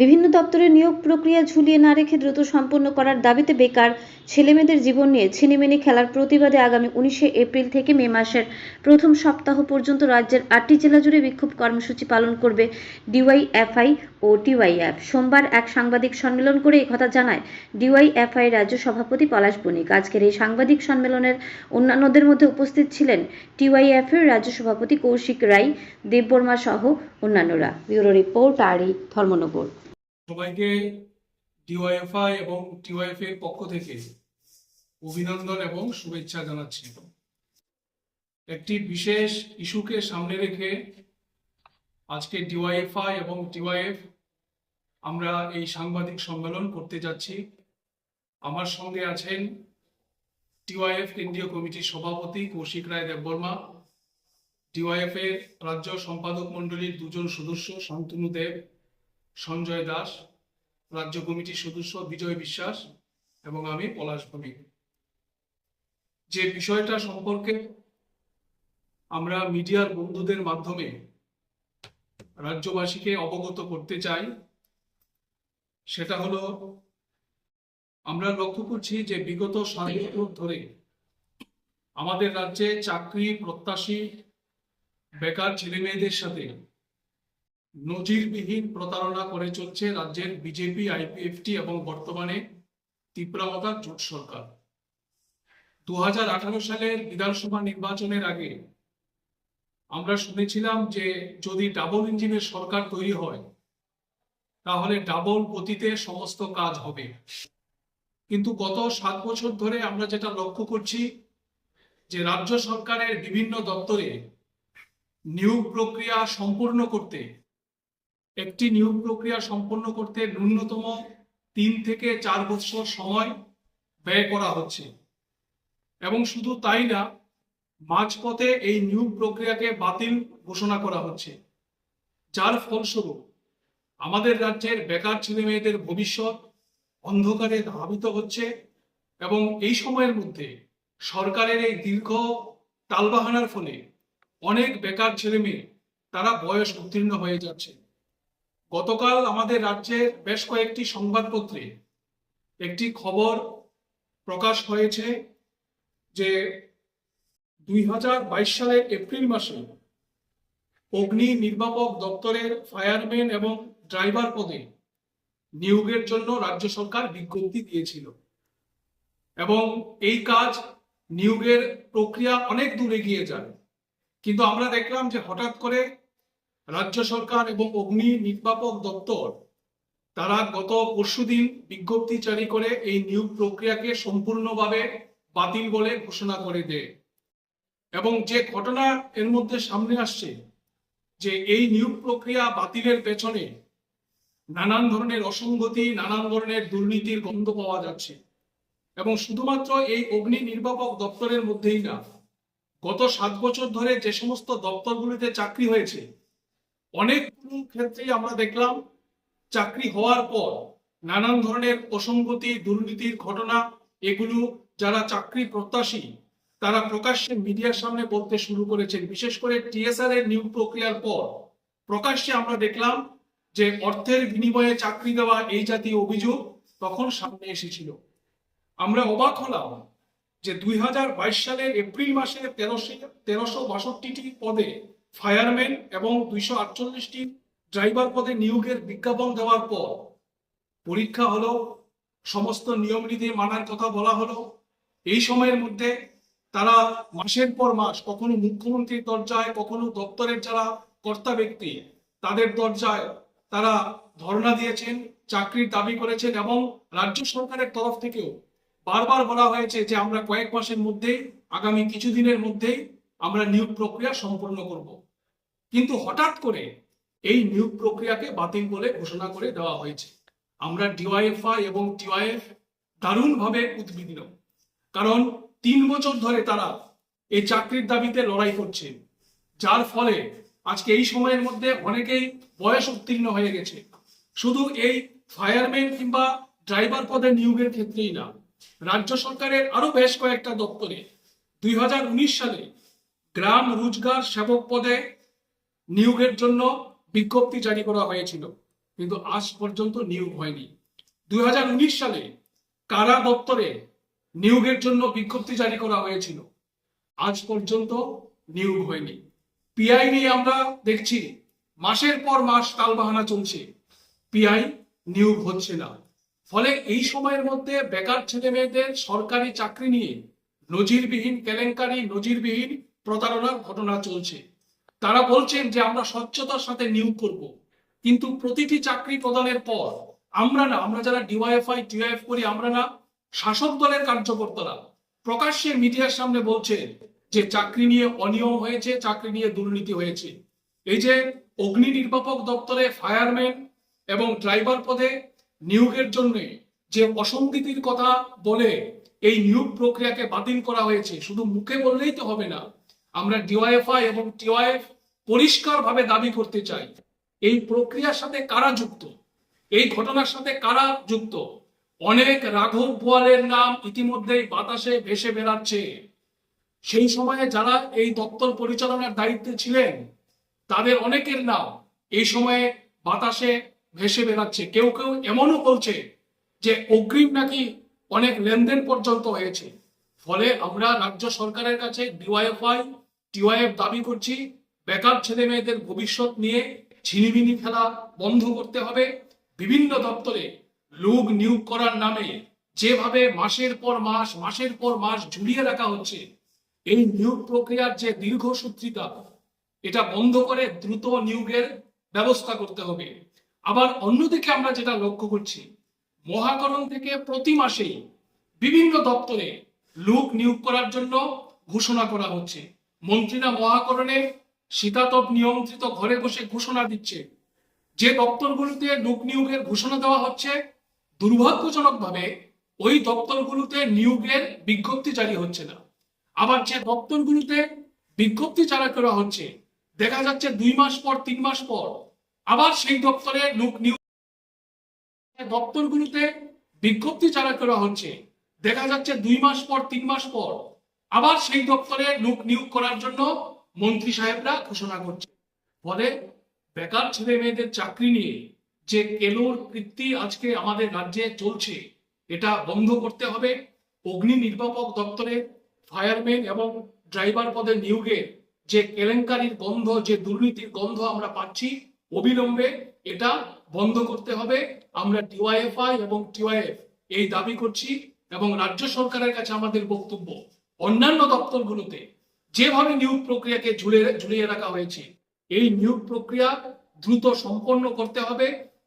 বিভিন্ন দপ্তরে নিয়োগ প্রক্রিয়া ঝুলিয়ে না রেখে দ্রুত সম্পন্ন করার দাবিতে বেকার ছেলেমেয়েদের জীবন নিয়ে ছিনিমিনি খেলার প্রতিবাদে আগামী উনিশে এপ্রিল থেকে মে মাসের প্রথম সপ্তাহ পর্যন্ত রাজ্যের আটটি জেলা জুড়ে বিক্ষোভ কর্মসূচি পালন করবে ডিওয়াইএফআই ও টিওয়াইএফ। সোমবার এক সাংবাদিক সম্মেলন করে একথা জানায় ডিওয়াইএফআই রাজ্য সভাপতি পলাশ বণিক। আজকের এই সাংবাদিক সম্মেলনের অন্যান্যদের মধ্যে উপস্থিত ছিলেন টিওয়াইএফ এর রাজ্য সভাপতি কৌশিক রায়, দেববর্মা সহ অন্যান্যরা। ব্যুরো রিপোর্ট আরি ধর্মনগর। সবাইকে ডিওয়াইএফআই এবং টিওয়াইএফ এর পক্ষ থেকে অভিনন্দন এবং শুভেচ্ছা জানাচ্ছি। একটি বিশেষ ইস্যুকে সামনে রেখে আজকে ডিওয়াইএফআই এবং টিওয়াইএফ আমরা এই সাংবাদিক সম্মেলন করতে যাচ্ছি। আমার সঙ্গে আছেন টিওয়াইএফ কেন্দ্রীয় কমিটির সভাপতি কৌশিক রায় দেববর্মা ডিওয়াইএফ এর রাজ্য সম্পাদক মণ্ডলীর দুজন সদস্য শান্তনু দেব সঞ্জয় দাস রাজ্য কমিটির সদস্য বিজয় বিশ্বাস এবং আমি পলাশ ভৌমিক। যে বিষয়টা সম্পর্কে আমরা মিডিয়ার বন্ধুদের মাধ্যমে রাজ্যবাসীকে অবগত করতে চাই সেটা হলো আমরা লক্ষ্য করছি যে বিগত সাত বছর ধরে আমাদের রাজ্যে চাকরি প্রত্যাশী বেকার ছেলেমেয়েদের সাথে নজিরবিহীন প্রতারণা করে চলছে রাজ্যের বিজেপি, আইপিএফটি এবং বর্তমানে তীব্রামতার জোট সরকার। দুহাজার আঠারো সালের বিধানসভা নির্বাচনের আগে আমরা শুনেছিলাম যে যদি ডাবল ইঞ্জিনের সরকার তৈরি হয়, তাহলে ডাবল গতিতে সমস্ত কাজ হবে। কিন্তু গত সাত বছর ধরে আমরা যেটা লক্ষ্য করছি যে রাজ্য সরকারের বিভিন্ন দপ্তরে নিয়োগ প্রক্রিয়া সম্পূর্ণ করতে একটি নিয়োগ প্রক্রিয়া সম্পন্ন করতে ন্যূনতম তিন থেকে চার বছর সময় ব্যয় করা হচ্ছে। এবং শুধু তাই না, মাঝপথে এই নিয়োগ প্রক্রিয়াকে বাতিল ঘোষণা করা হচ্ছে। যার ফলস্বরূপ আমাদের রাজ্যের বেকার ছেলে মেয়েদের ভবিষ্যৎ অন্ধকারে ধাবিত হচ্ছে এবং এই সময়ের মধ্যে সরকারের এই দীর্ঘ টালবাহানার ফলে অনেক বেকার ছেলে মেয়ে তারা বয়স উত্তীর্ণ হয়ে যাচ্ছে। গতকাল আমাদের রাজ্যের বেশ কয়েকটি সংবাদপত্রে একটি খবর প্রকাশ হয়েছে যে দুই হাজার বাইশ সালের এপ্রিল মাসে অগ্নি নির্বাপক দপ্তরের ফায়ারম্যান এবং ড্রাইভার পদে নিয়োগের জন্য রাজ্য সরকার বিজ্ঞপ্তি দিয়েছিল। এবং এই কাজ নিয়োগের প্রক্রিয়া অনেক দূর এগিয়ে যায়। কিন্তু আমরা দেখলাম যে হঠাৎ করে রাজ্য সরকার এবং অগ্নি নির্বাপক দপ্তর, তারা গত পরশুদিন বিজ্ঞপ্তি জারি করে এই নিয়োগ প্রক্রিয়াকে সম্পূর্ণভাবে বাতিল বলে ঘোষণা করে দেয়। এবং যে ঘটনা এর মধ্যে সামনে আসছে, যে এই নিয়োগ প্রক্রিয়া বাতিলের পেছনে নানান ধরনের অসঙ্গতি, নানান ধরনের দুর্নীতির গন্ধ পাওয়া যাচ্ছে। এবং শুধুমাত্র এই অগ্নি নির্বাপক দপ্তরের মধ্যেই না, গত সাত বছর ধরে যে সমস্ত দপ্তরগুলিতে চাকরি হয়েছে অনেক ক্ষেত্রেই আমরা দেখলাম চাকরি হওয়ার পর নানান ধরনের অসঙ্গতি, দুর্নীতির ঘটনা, এগুলো যারা চাকরি প্রত্যাশী, তারা প্রকাশ্যে মিডিয়ার সামনে বলতে শুরু করেছেন। বিশেষ করে টিএসআর এর নিয়োগ প্রক্রিয়ার পর প্রকাশ্যে আমরা দেখলাম যে অর্থের বিনিময়ে চাকরি দেওয়া এই জাতীয় অভিযোগ তখন সামনে এসেছিল। আমরা অবাক হলাম যে দুই হাজার বাইশ সালের এপ্রিল মাসে তেরোশো তেরোশো বাষট্টিটি পদে ফায়ারম্যান এবং দুইশো আটচল্লিশটি ড্রাইভার পদে নিয়োগের বিজ্ঞাপন দেওয়ার পর পরীক্ষা হলো, সমস্ত নিয়ম নীতি মানার কথা বলা হলো। এই সময়ের মধ্যে তারা মাসের পর মাস কখনো মুখ্যমন্ত্রীর দরজায়, কখনো দপ্তরের যারা কর্তা ব্যক্তি, তাদের দরজায় তারা ধর্ণা দিয়েছেন, চাকরির দাবি করেছেন এবং রাজ্য সরকারের তরফ থেকেও বারবার বলা হয়েছে যে আমরা কয়েক মাসের মধ্যে আগামী কিছুদিনের মধ্যেই আমরা নিয়োগ প্রক্রিয়া সম্পন্ন করব। কিন্তু হঠাৎ করে এই নিয়োগ প্রক্রিয়াকে বাতিল বলে ঘোষণা করে দেওয়া হয়েছে। আমরা ডিওয়াইএফআই এবং টিওয়াইএফ দারুণভাবে উদ্বিগ্ন। কারণ তিন বছর ধরে তারা এই চাকরির দাবিতে লড়াই করছে, যার ফলে আজকে এই সময়ের মধ্যে অনেকেই বয়স উত্তীর্ণ হয়ে গেছে। শুধু এই ফায়ারম্যান কিংবা ড্রাইভার পদে নিয়োগের ক্ষেত্রেই না, রাজ্য সরকারের আরও বেশ কয়েকটা দপ্তরে দুই হাজার উনিশ সালে গ্রাম রোজগার সেবক পদে নিয়োগের জন্য বিজ্ঞপ্তি জারি করা হয়েছিল, কিন্তু আজ পর্যন্ত নিয়োগ হয়নি। দুই হাজার উনিশ সালে কারা দপ্তরে নিয়োগের জন্য বিজ্ঞপ্তি জারি করা হয়েছিল, আজ পর্যন্ত নিয়োগ হয়নি। পিআই নিয়ে আমরা দেখছি, মাসের পর মাস তালবাহানা চলছে, পিআই নিয়োগ হচ্ছে না। ফলে এই সময়ের মধ্যে বেকার ছেলে মেয়েদের সরকারি চাকরি নিয়ে নজিরবিহীন কেলেঙ্কারি, নজিরবিহীন প্রতারণার ঘটনা চলছে। তারা বলছেন যে আমরা স্বচ্ছতার সাথে নিয়োগ করব। কিন্তু প্রতিটি চাকরি প্রদানের পর আমরা না, আমরা যারা ডিওয়াইএফআই টিওএফ করি, আমরা না শাসক দলের কার্যকর্তারা প্রকাশ্যে মিডিয়ার সামনে বলছে যে চাকরি নিয়ে অনিয়ম হয়েছে, চাকরি নিয়ে দুর্নীতি হয়েছে। এই যে অগ্নি নির্বাপক দপ্তরে ফায়ারম্যান এবং ড্রাইভার পদে নিয়োগের জন্য যে অসঙ্গতির কথা বলে এই নিয়োগ প্রক্রিয়াকে বাতিল করা হয়েছে, শুধু মুখে বললেই তো হবে না আমরা ডিওয়াইএফআই এবং টিওয়াইএফ পরিষ্কারভাবে দাবি করতে চাই, এই প্রক্রিয়ার সাথে কারা যুক্ত? এই ঘটনার সাথে কারা যুক্ত? অনেক রাঘব বোয়ালের নাম ইতিমধ্যেই বাতাসে ভেসে বেড়াচ্ছে। সেই সময়ে যারা এই দপ্তর পরিচালনার দায়িত্বে ছিলেন, তাদের অনেকের নাম এই সময়ে বাতাসে ভেসে বেড়াচ্ছে। কেউ কেউ এমনও বলছে যে অগ্রিম নাকি অনেক লেনদেন পর্যন্ত হয়েছে। ফলে আমরা রাজ্য সরকারের কাছে ডিওয়াইএফআই টিওয়াইএফ দাবি করছি, বেকার ছেলে মেয়েদের ভবিষ্যৎ নিয়ে ছিনিমিনি খেলা বন্ধ করতে হবে। বিভিন্ন দপ্তরে লোক নিয়োগ করার নামে যেভাবে মাসের পর মাস, মাসের পর মাস ঝুলিয়ে রাখা হচ্ছে, এই নিয়োগ প্রক্রিয়ার যে দীর্ঘসূত্রিতা এটা বন্ধ করে দ্রুত নিয়োগের ব্যবস্থা করতে হবে। আবার অন্যদিকে আমরা যেটা লক্ষ্য করছি, মহাকরণ থেকে প্রতি মাসেই বিভিন্ন দপ্তরে লোক নিয়োগ করার জন্য ঘোষণা করা হচ্ছে। মন্ত্রীরা মহাকরণে শীতাতপ নিয়ন্ত্রিত ঘরে বসে ঘোষণা দিচ্ছে। যে দপ্তরগুলোতে লোক নিয়োগের ঘোষণা দেওয়া হচ্ছে, দুর্ভাগ্যজনকভাবে ওই দপ্তরগুলোতে নিয়োগের বিজ্ঞপ্তি জারি হচ্ছে না। আবার যে দপ্তরগুলোতে বিজ্ঞপ্তি জারি করা হচ্ছে, দেখা যাচ্ছে দুই মাস পর, তিন মাস পর, আবার সেই দপ্তরে লোক নিয়োগ দপ্তরগুলোতে বিজ্ঞপ্তি জারি করা হচ্ছে, দেখা যাচ্ছে দুই মাস পর, তিন মাস পর আবার সেই দপ্তরে লোক নিয়োগ করার জন্য মন্ত্রী সাহেবরা ঘোষণা করছে। ফলে বেকার ছেলে মেয়েদের চাকরি নিয়ে যে কেলোর কৃত্তি আজকে আমাদের রাজ্যে চলছে, এটা বন্ধ করতে হবে। অগ্নি নির্বাপক দপ্তরে ফায়ারম্যান এবং ড্রাইভার পদে নিয়োগে যে কেলেঙ্কারির গন্ধ, যে দুর্নীতির গন্ধ আমরা পাচ্ছি অবিলম্বে এটা বন্ধ করতে হবে। আমরা ডিওয়াইএফআই এবং টিওয়াইএফ এই দাবি করছি এবং রাজ্য সরকারের কাছে আমাদের বক্তব্য। অন্যান্য দপ্তরগুলোতে যেভাবে নিয়োগ প্রক্রিয়াকে ঝুলে ঝুলিয়ে রাখা হয়েছে, এই নিয়োগ প্রক্রিয়া দ্রুত সম্পন্ন করতে হবে।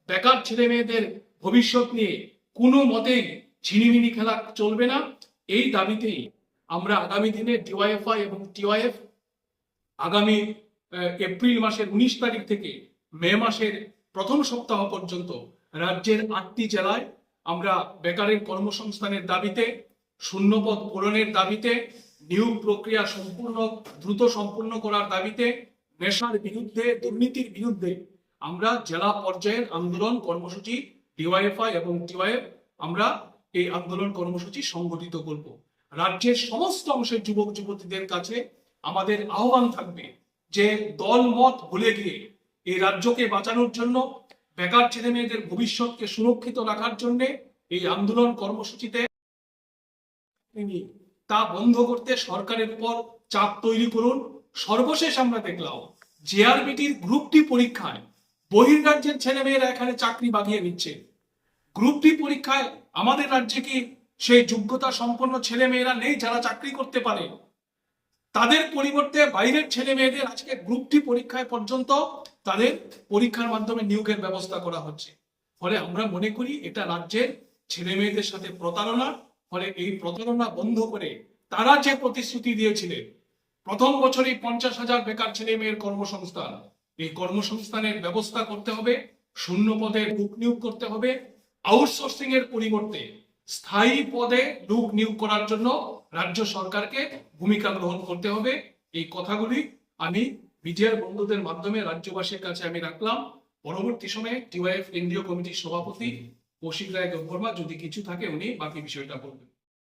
বেকার ছেলে মেয়েদের ভবিষ্যৎ নিয়ে কোনো মতেই ছিনিমিনি খেলা চলবে না। এই দাবিতেই আমরা আগামী দিনে ডিওয়াইএফআই এবং টিওয়াইএফ আগামী এপ্রিল মাসের উনিশ তারিখ থেকে মে মাসের প্রথম সপ্তাহ পর্যন্ত রাজ্যের আটটি জেলায় আমরা বেকারের কর্মসংস্থানের দাবিতে শূন্যপদ পূরণের দাবিতে নিয়োগ প্রক্রিয়া সম্পূর্ণ, দ্রুত সম্পূর্ণ করার দাবিতে নেশার বিরুদ্ধে, দুর্নীতির বিরুদ্ধে আমরা জেলা পর্যায়ের আন্দোলন কর্মসূচি, ডিওয়াইএফআই এবং টিওয়াইএফ, আমরা এই আন্দোলন কর্মসূচি সংগঠিত করব। রাজ্যের সমস্ত অংশের যুবক, যুবতীদের কাছে আমাদের আহ্বান থাকবে যে দল মত ভুলে গিয়ে এই রাজ্যকে বাঁচানোর জন্য, বেকার ছেলে মেয়েদের ভবিষ্যৎকে সুরক্ষিত রাখার জন্য এই আন্দোলন কর্মসূচিতে তা বন্ধ করতে সরকারের উপর চাপ তৈরি করুন। সর্বশেষ আমরা দেখলাম জেআরবিটির গ্রুপ ডি পরীক্ষায় বহির্রাজ্যের ছেলেমেয়েরা এখানে চাকরি বাগিয়ে নিচ্ছে গ্রুপ ডি পরীক্ষায় আমাদের রাজ্যে কি সেই যোগ্যতা সম্পন্ন ছেলে মেয়েরা নেই যারা চাকরি করতে পারে? তাদের পরিবর্তে বাইরের ছেলে মেয়েদের আজকে গ্রুপ ডি পরীক্ষায় পর্যন্ত তাদের পরীক্ষার মাধ্যমে নিয়োগের ব্যবস্থা করা হচ্ছে। ফলে আমরা মনে করি এটা রাজ্যের ছেলে মেয়েদের সাথে প্রতারণা ফলে এই প্রতারণা বন্ধ করে তারা যে প্রতিশ্রুতি দিয়েছিলেন প্রথম বছরেই পঞ্চাশ হাজার বেকার ছেলে মেয়ের কর্মসংস্থান। এই কর্মসংস্থানের ব্যবস্থা করতে হবে, শূন্য পদে লোক নিয়োগ করতে হবে আউটসোর্সিং এর পরিবর্তে স্থায়ী পদে লোক নিয়োগ করার জন্য রাজ্য সরকারকে ভূমিকা গ্রহণ করতে হবে। এই কথাগুলি আমি মিডিয়ার বন্ধুদের মাধ্যমে রাজ্যবাসীর কাছে আমি রাখলাম। পরবর্তী সময়ে টিওয়াইএফ কেন্দ্রীয় কমিটির সভাপতি কৌশিক রায় দেববর্মা যদি কিছু থাকে উনি বাকি বিষয়টা বলবেন।